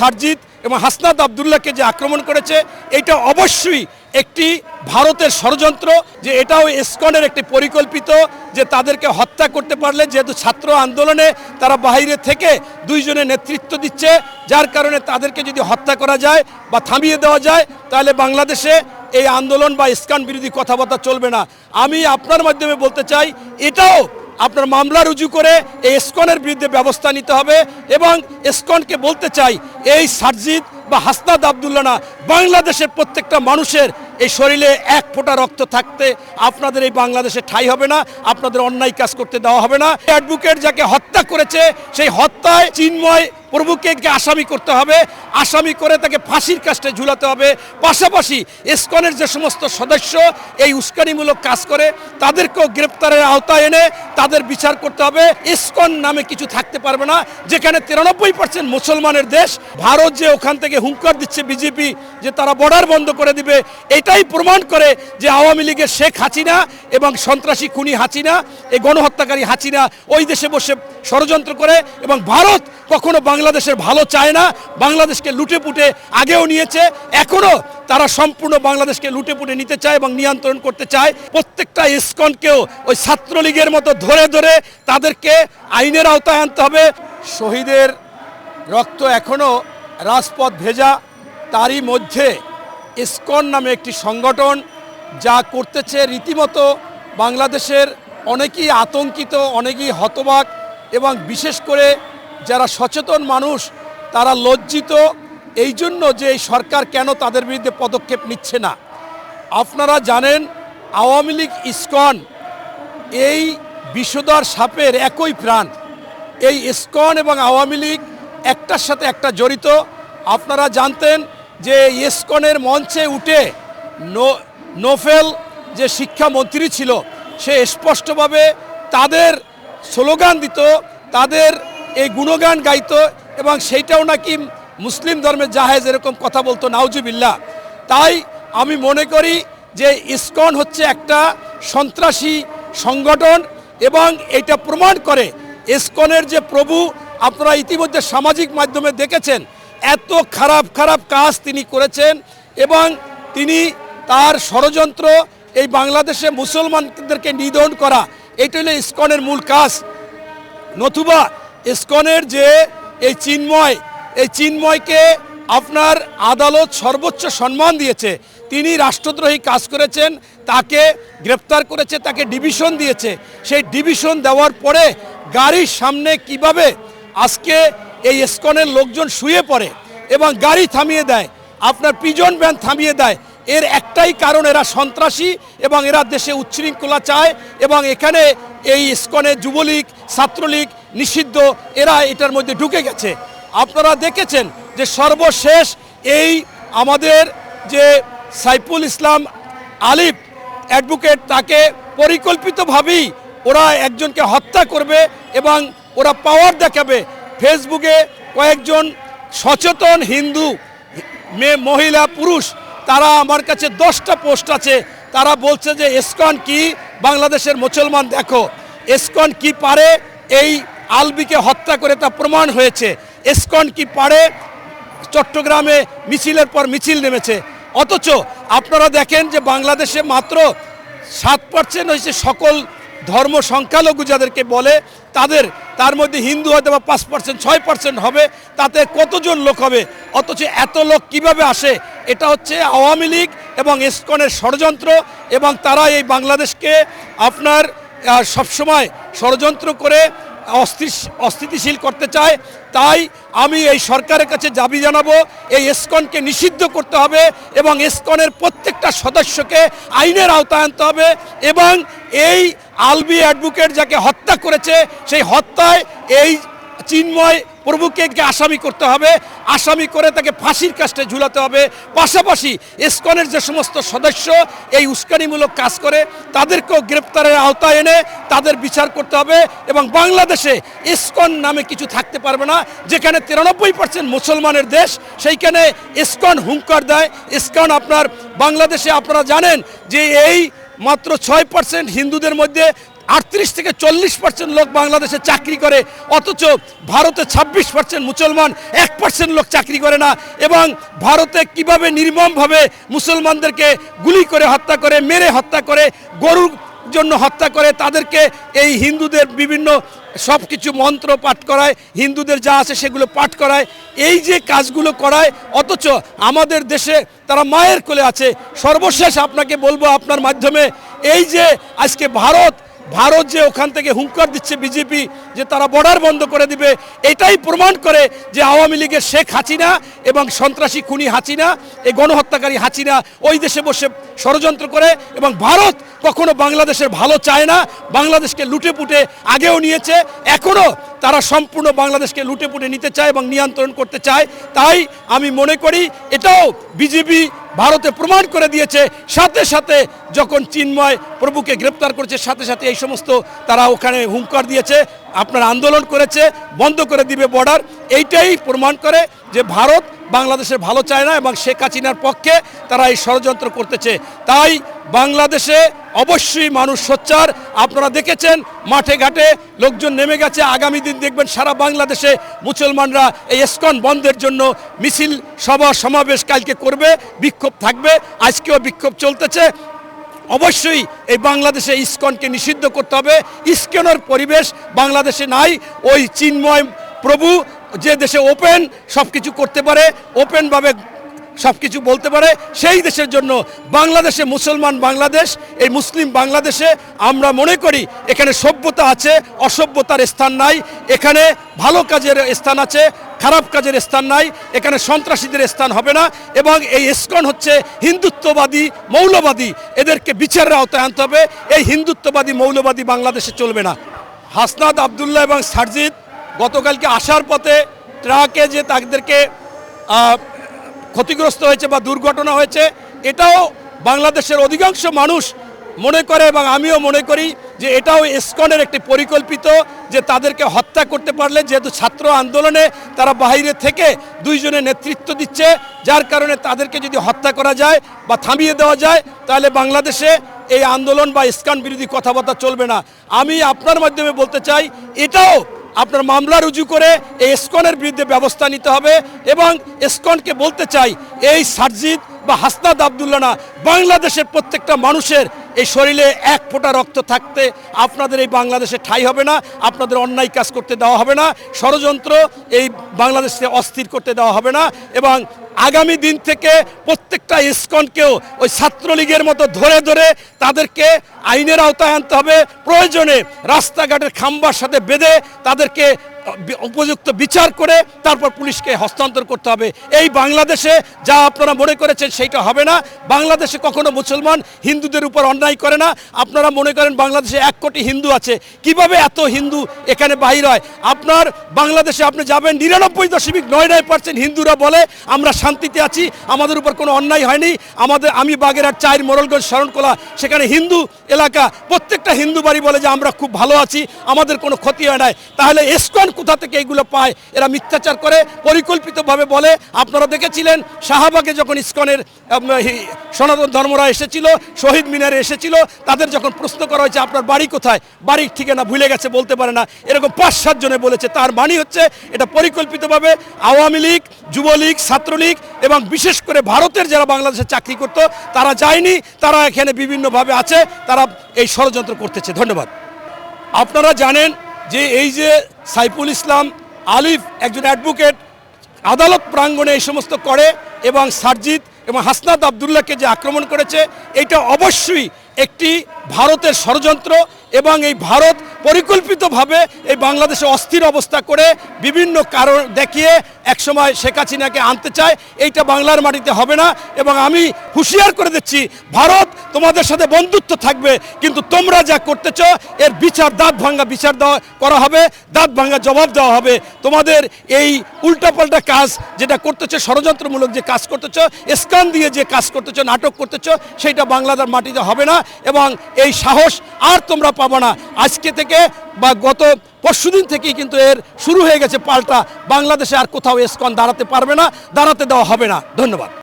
সারজিৎ এবং হাসনাত আবদুল্লাহকে যে আক্রমণ করেছে, এটা অবশ্যই একটি ভারতের ষড়যন্ত্র, যে এটাও ইসকনের একটি পরিকল্পিত, যে তাদেরকে হত্যা করতে পারলে যেহেতু ছাত্র আন্দোলনে তারা বাইরে থেকে দুইজনে নেতৃত্ব দিচ্ছে, যার কারণে তাদেরকে যদি হত্যা করা যায় বা থামিয়ে দেওয়া যায়, তাহলে বাংলাদেশে এই আন্দোলন বা ইস্কান বিরোধী কথাবার্তা চলবে না। আমি আপনার মাধ্যমে বলতে চাই, এটাও আপনার মামলা রুজু করে এই স্কনের বিরুদ্ধে ব্যবস্থা নিতে হবে এবং স্কনকে বলতে চাই, এই সার্জিদ বা হাসনাদ আবদুল্লা না, বাংলাদেশের প্রত্যেকটা মানুষের এই শরীরে এক ফোঁটা রক্ত থাকতে আপনাদের এই বাংলাদেশে ঠাই হবে না, আপনাদের অন্যায় কাজ করতে দেওয়া হবে না। অ্যাডভোকেট যাকে হত্যা করেছে, সেই হত্যায় চিন্ময় প্রভুকে আসামি করতে হবে, আসামি করে তাকে ফাঁসির কাজটা ঝুলাতে হবে। পাশাপাশি এসকনের যে সমস্ত সদস্য এই উস্কানিমূলক কাজ করে, তাদেরকেও গ্রেপ্তারের আওতায় এনে তাদের বিচার করতে হবে। ইসকন নামে কিছু থাকতে পারবে না, যেখানে তিরানব্বই পার্সেন্ট মুসলমানের দেশ, ভারত যে ওখান থেকে হুঙ্কার দিচ্ছে বিজেপি যে তারা বর্ডার বন্ধ করে দিবে, এটাই প্রমাণ করে যে আওয়ামী লীগের শেখ হাসিনা এবং সন্ত্রাসী খুনি হাসিনা, এই গণহত্যাকারী হাসিনা ওই দেশে বসে ষড়যন্ত্র করে এবং ভারত কখনো বাংলাদেশের ভালো চায় না, বাংলাদেশকে লুটে পুটে আগেও নিয়েছে এখনও তারা সম্পূর্ণ বাংলাদেশকে লুটে পুটে নিতে চায় এবং নিয়ন্ত্রণ করতে চায়। প্রত্যেকটা ইস্কনকেও ওই ছাত্রলীগের মতো ধরে ধরে তাদেরকে আইনের আওতায় আনতে হবে। শহীদের রক্ত এখনও রাজপথ ভেজা তারই মধ্যে ইসকন নামে একটি সংগঠন যা করতেছে রীতিমতো বাংলাদেশের অনেকেই আতঙ্কিত, অনেকেই হতবাক এবং বিশেষ করে যারা সচেতন মানুষ, তারা লজ্জিত। এই জন্য যে এই সরকার কেন তাদের বিরুদ্ধে পদক্ষেপ নিচ্ছে না। আপনারা জানেন, আওয়ামী লীগ ইসকন এই বিষধর সাপের একই প্রাণ। এই ইসকন এবং আওয়ামী লীগ একটার সাথে একটা জড়িত। আপনারা জানতেন যে ইসকনের মঞ্চে উঠে নো, নোফেল যে শিক্ষামন্ত্রী ছিল, সে স্পষ্টভাবে তাদের স্লোগান দিত, তাদের এই গুণগান গাইত এবং সেইটাও নাকি মুসলিম ধর্মের জাহেজ এরকম কথা বলতো নাউজুবিল্লা তাই আমি মনে করি যে ইসকন হচ্ছে একটা সন্ত্রাসী সংগঠন এবং এটা প্রমাণ করে, ইসকনের যে প্রভু আপনারা ইতিমধ্যে সামাজিক মাধ্যমে দেখেছেন এত খারাপ খারাপ কাজ তিনি করেছেন এবং তিনি তার ষড়যন্ত্র এই বাংলাদেশে মুসলমানদেরকে নিধন করা, এটা হলো ইস্কনের মূল কাজ। নতুবা ইস্কনের যে এই চিন্ময়, এই চিন্ময়কে আপনার আদালত সর্বোচ্চ সম্মান দিয়েছে। তিনি রাষ্ট্রদ্রোহী কাজ করেছেন, তাকে গ্রেপ্তার করেছে, তাকে ডিভিশন দিয়েছে। সেই ডিভিশন দেওয়ার পরে গাড়ির সামনে কীভাবে আজকে এই স্কনের লোকজন শুয়ে পড়ে এবং গাড়ি থামিয়ে দেয়, আপনার পিজন ভ্যান থামিয়ে দেয়। এর একটাই কারণ, এরা সন্ত্রাসী এবং এরা দেশে উচ্ছৃঙ্খলা চায় এবং এখানে এই ইস্কনে যুবলীগ, ছাত্রলীগ নিষিদ্ধ, এরা এটার মধ্যে ঢুকে গেছে। আপনারা দেখেছেন যে সর্বশেষ এই আমাদের যে সাইফুল ইসলাম আলিফ অ্যাডভোকেট, তাকে পরিকল্পিতভাবেই ওরা একজনকে হত্যা করবে এবং ওরা পাওয়ার দেখাবে। ফেসবুকে কয়েকজন সচেতন হিন্দু মেয়ে মহিলা, পুরুষ, তারা আমার কাছে দশটা পোস্ট আছে। তারা বলছে যে, এসকন কি? বাংলাদেশের মুসলমান দেখো, এসকন কি পারে? এই আলবিকে হত্যা করে তা প্রমাণ হয়েছে। এসকন কি পারে? চট্টগ্রামে মিছিলের পর মিছিল নেমেছে। অথচ আপনারা দেখেন যে, বাংলাদেশে মাত্র সাত পার্সেন্ট হয়েছে সকল ধর্ম সংখ্যালঘু যাদেরকে বলে তাদের, তার মধ্যে হিন্দু হয়তো বা পাঁচ পার্সেন্ট ছয় পার্সেন্ট হবে, তাতে কতজন লোক হবে, অথচ এত লোক কীভাবে আসে, এটা হচ্ছে আওয়ামী লীগ এবং ইসকনের ষড়যন্ত্র এবং তারা এই বাংলাদেশকে আপনার সবসময় ষড়যন্ত্র করে অস্থিতিশীল করতে চায়। তাই আমি এই সরকারের কাছে দাবি জানাব, এই এসকনকে নিষিদ্ধ করতে হবে এবং এসকনের প্রত্যেকটা সদস্যকে আইনের আওতায় আনতে হবে এবং এই আলবি অ্যাডভোকেট যাকে হত্যা করেছে, সেই হত্যায় এই চিন্ময় প্রভুকে আসামি করতে হবে। আসামি করে তাকে ফাঁসির কাজটা ঝুলাতে হবে। পাশাপাশি ইসকনের যে সমস্ত সদস্য এই উস্কানিমূলক কাজ করে, তাদেরকেও গ্রেপ্তারের আওতায় এনে তাদের বিচার করতে হবে এবং বাংলাদেশে ইসকন নামে কিছু থাকতে পারবে না, যেখানে তিরানব্বই পার্সেন্ট মুসলমানের দেশ, সেইখানে ইসকন হুঙ্কার দেয়। ইসকন আপনার, বাংলাদেশে আপনারা জানেন যে এই মাত্র ছয় পার্সেন্ট হিন্দুদের মধ্যে আটত্রিশ থেকে চল্লিশ পার্সেন্ট লোক বাংলাদেশে চাকরি করে, অথচ ভারতে ছাব্বিশ পার্সেন্ট মুসলমান, এক পার্সেন্ট লোক চাকরি করে না এবং ভারতে কীভাবে নির্মমভাবে মুসলমানদেরকে গুলি করে হত্যা করে, মেরে হত্যা করে গরুর জন্য হত্যা করে তাদেরকে এই হিন্দুদের বিভিন্ন সব কিছু মন্ত্র পাঠ করায়, হিন্দুদের যা আছে সেগুলো পাঠ করায়, এই যে কাজগুলো করায়, অথচ আমাদের দেশে তারা মায়ের কোলে আছে। সর্বশেষ আপনাকে বলব আপনার মাধ্যমে, এই যে আজকে ভারত ভারত যে ওখান থেকে হুঙ্কার দিচ্ছে বিজেপি যে তারা বর্ডার বন্ধ করে দিবে, এটাই প্রমাণ করে যে আওয়ামী লীগের শেখ হাসিনা এবং সন্ত্রাসী খুনি হাসিনা, এই গণহত্যাকারী হাসিনা ওই দেশে বসে ষড়যন্ত্র করে এবং ভারত কখনো বাংলাদেশের ভালো চায় না, বাংলাদেশকে লুটে পুটে আগেও নিয়েছে এখনও তারা সম্পূর্ণ বাংলাদেশকে লুটে পুটে নিতে চায় এবং নিয়ন্ত্রণ করতে চায়। তাই আমি মনে করি এটাও বিজেপি ভারতে প্রমাণ করে দিয়েছে। সাথে সাথে যখন চিন্ময় প্রভুকে গ্রেপ্তার করেছে, সাথে সাথে এই সমস্ত তারা ওখানে হুঙ্কার দিয়েছে। আপনার আন্দোলন করেছে, বন্ধ করে দিবে বর্ডার এইটাই প্রমাণ করে যে ভারত বাংলাদেশের ভালো চায় না এবং শেখ হাসিনার পক্ষে তারা এই ষড়যন্ত্র করতেছে। তাই বাংলাদেশে অবশ্যই মানুষ সোচ্চার। আপনারা দেখেছেন, মাঠে ঘাটে লোকজন নেমে গেছে। আগামী দিন দেখবেন সারা বাংলাদেশে মুসলমানরা এই এসকন বন্ধের জন্য মিছিল, সভা, সমাবেশ কালকে করবে, বিক্ষোভ থাকবে। আজকেও বিক্ষোভ চলতেছে। অবশ্যই এই বাংলাদেশে ইস্কনকে নিষিদ্ধ করতে হবে। ইস্কনের পরিবেশ বাংলাদেশে নাই। ওই চিন্ময় প্রভু যে দেশে ওপেন সব কিছু করতে পারে, ওপেনভাবে সব কিছু বলতে পারে। সেই দেশের জন্য বাংলাদেশে মুসলমান বাংলাদেশ, এই মুসলিম বাংলাদেশে আমরা মনে করি এখানে সভ্যতা আছে, অসভ্যতার স্থান নাই। এখানে ভালো কাজের স্থান আছে, খারাপ কাজের স্থান নাই। এখানে সন্ত্রাসীদের স্থান হবে না এবং এই ইস্কন হচ্ছে হিন্দুত্ববাদী, মৌলবাদী। এদেরকে বিচারের আওতায় আনতে হবে। এই হিন্দুত্ববাদী, মৌলবাদী বাংলাদেশে চলবে না। হাসনাদ আবদুল্লাহ এবং সারজিৎ গতকালকে আসার পথে ট্রাকে যে তাদেরকে ক্ষতিগ্রস্ত হয়েছে বা দুর্ঘটনা হয়েছে, এটাও বাংলাদেশের অধিকাংশ মানুষ মনে করে এবং আমিও মনে করি যে এটাও ইসকনের একটি পরিকল্পিত যে তাদেরকে হত্যা করতে পারলে, যেহেতু ছাত্র আন্দোলনে তারা বাইরে থেকে দুইজনে নেতৃত্ব দিচ্ছে, যার কারণে তাদেরকে যদি হত্যা করা যায় বা থামিয়ে দেওয়া যায়, তাহলে বাংলাদেশে এই আন্দোলন বা ইস্কন বিরোধী কথাবার্তা চলবে না। আমি আপনার মাধ্যমে বলতে চাই, এটাও আপনার মামলা রুজু করে এই স্কনের বিরুদ্ধে ব্যবস্থা নিতে হবে এবং স্কনকে বলতে চাই, এই সার্জিদ বা হাসনাদ আবদুল্লা না, বাংলাদেশের প্রত্যেকটা মানুষের এই শরীরে এক ফোঁটা রক্ত থাকতে আপনাদের এই বাংলাদেশে ঠাই হবে না, আপনাদের অন্যায় কাজ করতে দেওয়া হবে না, ষড়যন্ত্র এই বাংলাদেশকে অস্থির করতে দেওয়া হবে না এবং আগামী দিন থেকে প্রত্যেকটা ইস্কনকেও ওই ছাত্রলীগের মতো ধরে ধরে তাদেরকে আইনের আওতায় আনতে হবে, প্রয়োজনে রাস্তাঘাটের খাম্বার সাথে বেঁধে তাদেরকে উপযুক্ত বিচার করে তারপর পুলিশকে হস্তান্তর করতে হবে। এই বাংলাদেশে যা আপনারা মনে করেছেন সেইটা হবে না। বাংলাদেশে কখনো মুসলমান হিন্দুদের উপর অন্যায় করে না। আপনারা মনে করেন বাংলাদেশে এক কোটি হিন্দু আছে। কীভাবে এত হিন্দু এখানে বাহির হয়? আপনার বাংলাদেশে আপনি যাবেন, নিরানব্বই দশমিক নয় নয় পার্সেন্ট হিন্দুরা বলে, আমরা শান্তিতে আছি, আমাদের উপর কোনো অন্যায় হয়নি। আমাদের, আমি বাগেরহাট চায়ের মোরলগঞ্জ শরণকোলা, সেখানে হিন্দু এলাকা, প্রত্যেকটা হিন্দু বাড়ি বলে যে আমরা খুব ভালো আছি, আমাদের কোনো ক্ষতি হয় নাই। তাহলে এসকন কোথা থেকে এগুলো পায়, এরা মিথ্যাচার করে, পরিকল্পিতভাবে বলে। আপনারা দেখেছিলেন, শাহবাগে যখন ইস্কনের সনাতন ধর্মরা এসেছিল, শহীদ মিনারে এসেছিল, তাদের যখন প্রশ্ন করা হয়েছে, আপনার বাড়ি কোথায়? বাড়ির ঠিকানা ভুলে গেছে, বলতে পারে না। এরকম পাঁচ সাতজনে বলেছে, তার মানি হচ্ছে, এটা পরিকল্পিতভাবে আওয়ামী লীগ, যুবলীগ, ছাত্রলীগ এবং বিশেষ করে ভারতের যারা বাংলাদেশে চাকরি করত, তারা যায়নি, তারা এখানে বিভিন্নভাবে আছে, তারা এই ষড়যন্ত্র করতেছে। ধন্যবাদ। আপনারা জানেন যে এই যে সাইফুল ইসলাম আলিফ একজন অ্যাডভোকেট, আদালত প্রাঙ্গণে এই সমস্ত করে এবং সারজিৎ এবং হাসনাদ আবদুল্লাহকে যে আক্রমণ করেছে, এটা অবশ্যই একটি ভারতের ষড়যন্ত্র এবং এই ভারত পরিকল্পিতভাবে এই বাংলাদেশে অস্থির অবস্থা করে বিভিন্ন কারণ দেখিয়ে একসময় শেখ হাসিনাকে আনতে চায়, এইটা বাংলার মাটিতে হবে না। এবং আমি হুঁশিয়ার করে দিচ্ছি, ভারত তোমাদের সাথে বন্ধুত্ব থাকবে, কিন্তু তোমরা যা করতেছ এর বিচার, দাঁত ভাঙ্গা বিচার দেওয়া করা হবে, দাঁত ভাঙ্গা জবাব দেওয়া হবে। তোমাদের এই উল্টাপাল্টা কাজ যেটা করতেছ ষড়যন্ত্রমূলক যে কাজ করতেছ স্কান দিয়ে যে কাজ করতেছ নাটক করতেছ সেইটা বাংলাদেশ মাটিতে হবে না। এবং এই সাহস আর তোমরা পাবে না। আজকে থেকে বা গত পরশুদিন থেকেই কিন্তু এর শুরু হয়ে গেছে পাল্টা। বাংলাদেশে আর কোথাও এসকন দাঁড়াতে পারবে না, দাঁড়াতে দেওয়া হবে না। ধন্যবাদ।